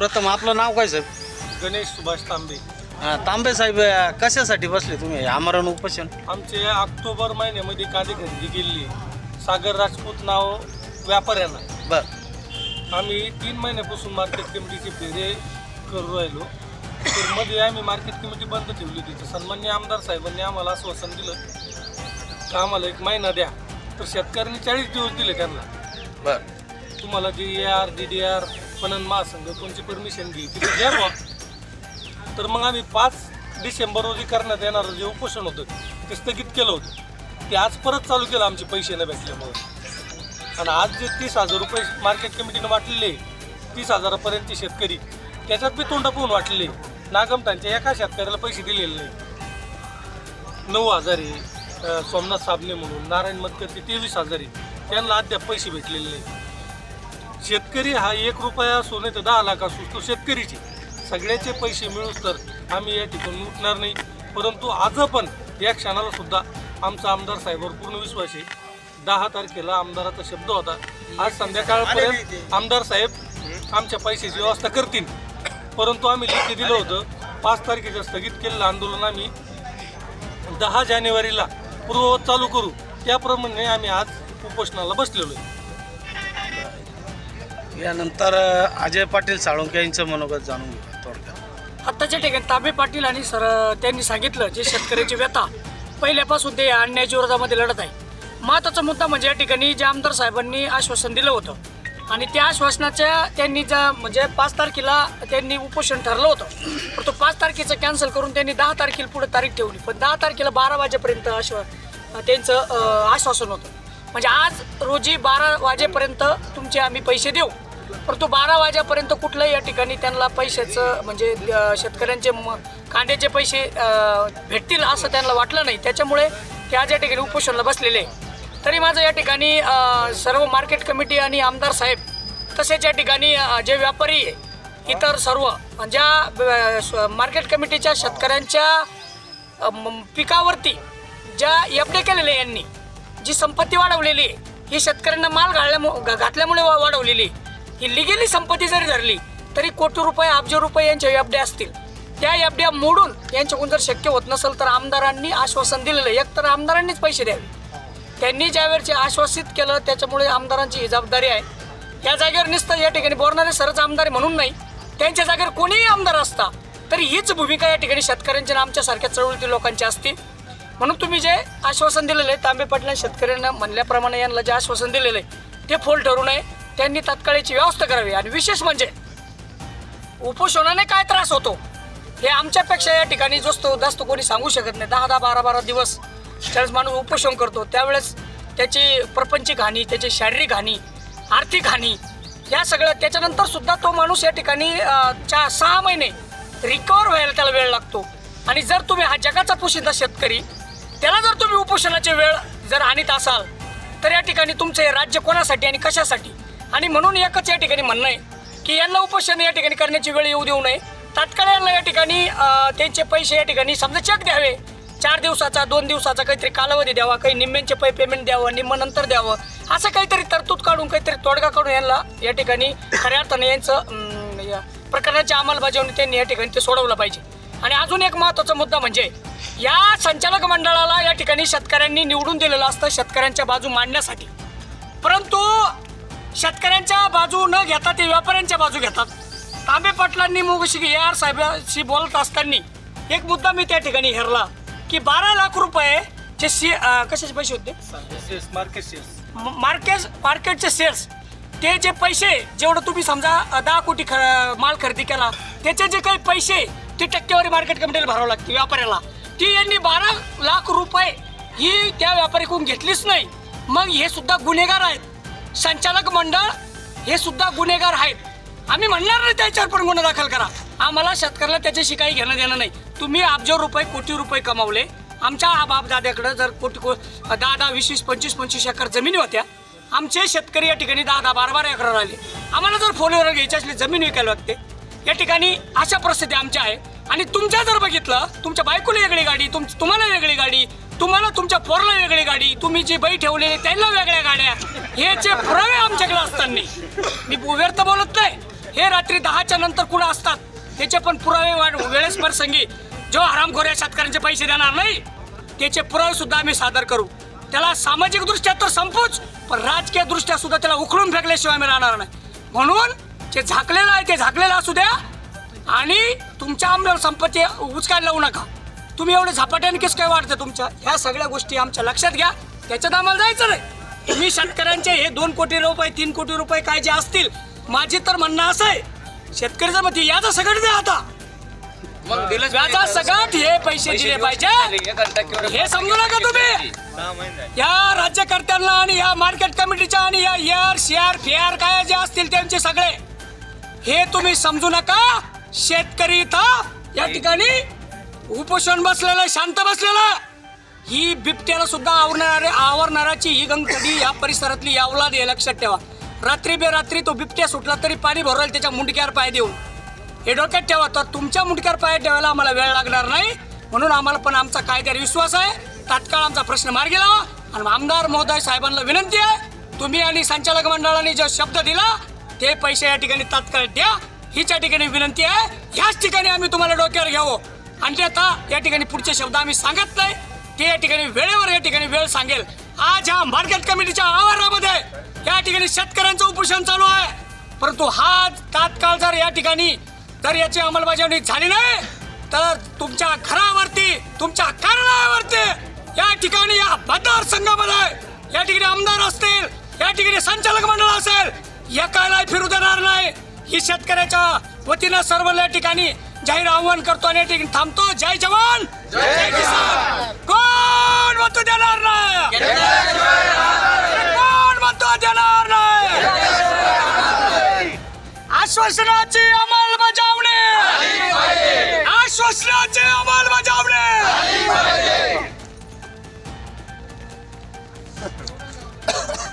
प्रथम आपलं नाव काय सर गणेश सुभाष तांबे. हा, तांबे साहेब अ, कशासाठी बसले तुम्ही? आमरण उपोषण? आमचे ऑक्टोबर महिन्यामध्ये कांदे खरेदी केली सागर राजपूत नाव व्यापाऱ्यांना बर. आम्ही तीन महिन्यापासून मार्केट कमिटीचे फेरे करू राहिलो. तर मध्ये आम्ही मार्केट कमिटी बंद ठेवली होती. तर सन्मान्य आमदार साहेबांनी आम्हाला आश्वासन दिलं का आम्हाला एक महिना द्या? तर शेतकऱ्यांनी चाळीस दिवस दिले त्यांना. बर. तुम्हाला जे A R D D R पणन महासंघ कोणची परमिशन घे तिथे द्या तर मग आम्ही पाच डिसेंबर रोजी करण्यात येणारं जे उपोषण होतं ते स्थगित केलं होतं. ते आज परत चालू केलं आमचे पैसे न भेटल्यामुळे. आणि आज जे तीस हजार रुपये मार्केट कमिटीनं वाटलेले तीस हजारापर्यंतचे शेतकरी त्याच्यात बी तोंडा पाहून वाटलेले नागमतांच्या एका शेतकऱ्याला पैसे दिलेले नाही नऊ हजार आहे सोमनाथ साबणे म्हणून नारायण मतकरचे तेवीस हजार आहे त्यांना अद्याप पैसे भेटलेले नाही शेतकरी हा एक रुपया असो नाही तर दहा लाख असो तो शेतकरीचे. सगळ्याचे पैसे मिळूच तर आम्ही या ठिकाणी उठणार नाही. परंतु आज पण या क्षणाला सुद्धा आमचा आमदार साहेबावर पूर्ण विश्वास आहे. दहा तारखेला आमदाराचा शब्द होता. आज संध्याकाळपर्यंत आमदार साहेब आमच्या पैशाची व्यवस्था करतील. परंतु आम्ही लेखी दिलं होतं पाच तारखेचं स्थगित केलेलं आंदोलन आम्ही दहा जानेवारीला पूर्ववत चालू करू. त्याप्रमाणे आम्ही आज उपोषणाला बसलेलो आहे. यानंतर अजय पाटील साळुंके यांचं मनोगत जाणून घेऊ थोडक्यात. आत्ताच्या ठिकाणी ताबे पाटील आणि सर त्यांनी सांगितलं जे शेतकऱ्याची व्यथा पहिल्यापासून ते या अन्यायाच्या विरोधामध्ये लढत आहे. महत्त्वाचा मुद्दा म्हणजे या ठिकाणी जे आमदार साहेबांनी आश्वासन दिलं होतं. आणि त्या आश्वासनाच्या त्यांनी ज्या म्हणजे पाच तारखेला त्यांनी उपोषण ठरलं होतं. पण तो पाच तारखेचं कॅन्सल करून त्यांनी दहा तारखेला पुढे तारीख ठेवली. पण दहा तारखेला बारा वाजेपर्यंत आश्वा त्यांचं आश्वासन होतं. म्हणजे आज रोजी बारा वाजेपर्यंत तुमचे आम्ही पैसे देऊ. परंतु बारा वाजेपर्यंत कुठल्याही या ठिकाणी त्यांना पैशाचं म्हणजे शेतकऱ्यांचे म- कांद्याचे पैसे भेटतील असं त्यांना वाटलं नाही त्याच्यामुळे ते आज या ठिकाणी उपोषणला बसलेले आहे. तरी माझं या ठिकाणी सर्व मार्केट कमिटी आणि आमदार साहेब तसेच या ठिकाणी जे व्यापारी इतर सर्व ज्या मार्केट कमिटीच्या शेतकऱ्यांच्या पिकावरती ज्या एफ डी केलेले यांनी जी संपत्ती वाढवलेली ही शेतकऱ्यांना माल घालल्यामु घातल्यामुळे वा- वाढवलेली ही लिगेली संपत्ती जरी धरली तरी कोटी रुपये अब्ज रुपये यांच्या एफड्या असतील. त्या एफड्या मोडून यांच्याकडून जर शक्य होत नसेल तर आमदारांनी आश्वासन दिलेलं आहे. एक तर आमदारांनीच पैसे द्यावे. त्यांनी ज्यावेळेचे आश्वासित केलं त्याच्यामुळे आमदारांची ही जबाबदारी आहे. या जागेवर निसतं या ठिकाणी बोरणारे सरच आमदार म्हणून नाही त्यांच्या जागेवर कोणीही आमदार असता तरी हीच भूमिका या ठिकाणी शेतकऱ्यांची आणि आमच्यासारख्या चळवळीतील लोकांची असते. म्हणून तुम्ही जे आश्वासन दिलेलं आहे तांबे पाटला शेतकऱ्यांना म्हणल्याप्रमाणे यांना जे आश्वासन दिलेलं आहे ते फोल ठरू नये. त्यांनी तत्काळीची व्यवस्था करावी आणि विशेष म्हणजे उपोषणाने काय त्रास होतो हे आमच्यापेक्षा या ठिकाणी जास्त जास्त कोणी सांगू शकत नाही. दहा दहा बारा बारा दिवस ज्यावेळेस माणूस उपोषण करतो. त्यावेळेस त्याची प्रपंचिक हानी त्याची शारीरिक हानी आर्थिक हानी या सगळ्या त्याच्यानंतर सुद्धा तो माणूस या ठिकाणी चार चा सहा महिने रिकवर व्हायला त्याला वेळ लागतो. आणि जर तुम्ही हा जगाचा पोशिंदा शेतकरी त्याला जर तुम्ही उपोषणाची वेळ जर आणीत असाल तर या ठिकाणी तुमचं हे राज्य कोणासाठी आणि कशासाठी? आणि म्हणून एकच या ठिकाणी म्हणणं आहे की यांना उपोषण या ठिकाणी करण्याची वेळ येऊ देऊ नये. तात्काळ यांना या ठिकाणी त्यांचे पैसे या ठिकाणी समजा चेक द्यावे. चार दिवसाचा दोन दिवसाचा काहीतरी कालावधी द्यावा काही निम्म्यांचे पै पेमेंट द्यावं निम्म नंतर द्यावं. असं काहीतरी तरतूद काढून काहीतरी तोडगा काढून यांना या ठिकाणी खऱ्या अर्थाने यांचं या प्रकरणाची अंमलबजावणी त्यांनी या ठिकाणी ते सोडवलं पाहिजे. आणि अजून एक महत्त्वाचा मुद्दा म्हणजे या संचालक मंडळाला या ठिकाणी शेतकऱ्यांनी निवडून दिलेलं असतं शेतकऱ्यांच्या बाजू मांडण्यासाठी. परंतु शेतकऱ्यांच्या बाजू न घेता ते व्यापाऱ्यांच्या बाजू घेतात. तांबे पाटलांनी मुगशी ए आर साहेबांशी बोलत असताना एक मुद्दा मी त्या ठिकाणी हेरला की बारा लाख रुपये चे सी कशाचे पैसे होते? मार्केट सेल्स मार्केट मार्केटचे शेअर्स ते जे पैसे जेवढं तुम्ही समजा दहा कोटी ख माल खरेदी केला त्याचे जे काही पैसे ते टक्केवारी मार्केट कमिटीला भरावं लागते व्यापाऱ्याला. ती यांनी बारा लाख रुपये ही त्या व्यापाऱ्याकडून घेतलीच नाही. मग हे सुद्धा गुन्हेगार आहेत. संचालक मंडळ हे सुद्धा गुन्हेगार आहेत. आम्ही म्हणणार नाही त्याच्यावर पण गुन्हा दाखल करा. आम्हाला शेतकऱ्याला त्याच्याशी काही घेणं देणं नाही. तुम्ही अब्ज रुपये कोटी रुपये कमावले. आमच्या बाप दाद्याकडं जर कोटी को दहा दहा वीस वीस पंचवीस पंचवीस एकर जमिनी होत्या. आमचे शेतकरी या ठिकाणी दहा दहा बारा बारा एकर राहिले. आम्हाला जर फोनवर घ्यायची असली जमीन विकायला लागते. या ठिकाणी अशा परिस्थिती आमच्या आहे. आणि तुमच्या जर बघितलं तुमच्या बायकोला वेगळी गाडी तुम तुम्हाला वेगळी गाडी तुमच्या पोरला वेगळी गाडी तुम्ही जी बाई ठेवलेली त्यांना वेगळ्या गाड्या. हे जे पुरावे आमच्याकडे असताना मी व्यर्थ बोलत नाही. हे रात्री दहाच्या नंतर कुणा असतात? त्याचे पण पुरावे वेळेस प्रसंगी जो हरामखोऱ्या शेतकऱ्यांचे पैसे देणार नाही त्याचे पुरावे सुद्धा आम्ही सादर करू. त्याला सामाजिक दृष्ट्या तर संपूच पण राजकीय दृष्ट्या सुद्धा त्याला उखडून फेकल्याशिवाय आम्ही राहणार नाही. म्हणून जे झाकलेलं आहे ते झाकलेलं असू द्या. आणि तुमच्या आमदार संपत्ती उचकायला लावू नका. तुम्ही एवढे झपाट्याने कसं काय वाटतं तुमच्या? ह्या सगळ्या गोष्टी आमच्या लक्षात घ्या. त्याच्यात आम्हाला जायचं नाही. तुम्ही शेतकऱ्यांचे हे दोन कोटी रुपये तीन कोटी रुपये काय जे असतील माझे तर म्हणणं असं आहे. शेतकऱ्याचं मग याचा सगळं द्या आता. मग सगळ्यात हे पैसे दिले पाहिजे. हे समजू नका तुम्ही. या राज्यकर्त्यांना आणि या मार्केट कमिटीच्या आणि या एअर शेअर फेअर काय जे असतील त्यांचे सगळे हे तुम्ही समजू नका. शेतकरी इथं या ठिकाणी उपोषण बसलेलं शांत बसलेलं ही बिबट्याला सुद्धा आवरणारे आवरणाराची ही गंगकडी या परिसरातली यावलाद हे लक्षात ठेवा. रात्री बेरात्री तो बिबट्या सुटला तरी पाणी भरवेल त्याच्या मुंडक्यावर पाय देऊन. हे डोक्यात ठेवा तर तुमच्या मुंडक्यावर पाय ठेवायला आम्हाला वेळ लागणार नाही. म्हणून आम्हाला पण आमचा कायद्यावर विश्वास आहे. तात्काळ आमचा प्रश्न मार्गी लावा. आणि आमदार महोदय साहेबांना विनंती आहे तुम्ही आणि संचालक मंडळाने जो शब्द दिला ते पैसे या ठिकाणी तात्काळ द्या. हिच्या ठिकाणी विनंती आहे. ह्याच ठिकाणी आम्ही तुम्हाला डोक्यावर घ्यावं. अन्यथा या ठिकाणी पुढचे शब्द आम्ही सांगत नाही. ते या ठिकाणी वेळेवर या ठिकाणी वेळ सांगेल. आज ह्या मार्केट कमिटीच्या आवारामध्ये या ठिकाणी शेतकऱ्यांचं उपोषण चालू आहे. परंतु हा तात्काळ जर या ठिकाणी जर याची अंमलबजावणी झाली नाही तर तुमच्या घरावरती तुमच्या कार्यालयावरती या ठिकाणी या मतदारसंघामध्ये या ठिकाणी आमदार असतील या ठिकाणी संचालक मंडळ असेल एकालाही फिरू देणार नाही. ही शेतकऱ्याच्या वतीनं सर्व या ठिकाणी जाहीर आव्हान करतो आणि या ठिकाणी थांबतो. जय जवान! जय किसान! कोण मत देणार नाही? कोण मत देणार नाही? आश्वासनाची अंमलबजावणी! आश्वासनाची अंमलबजावणी!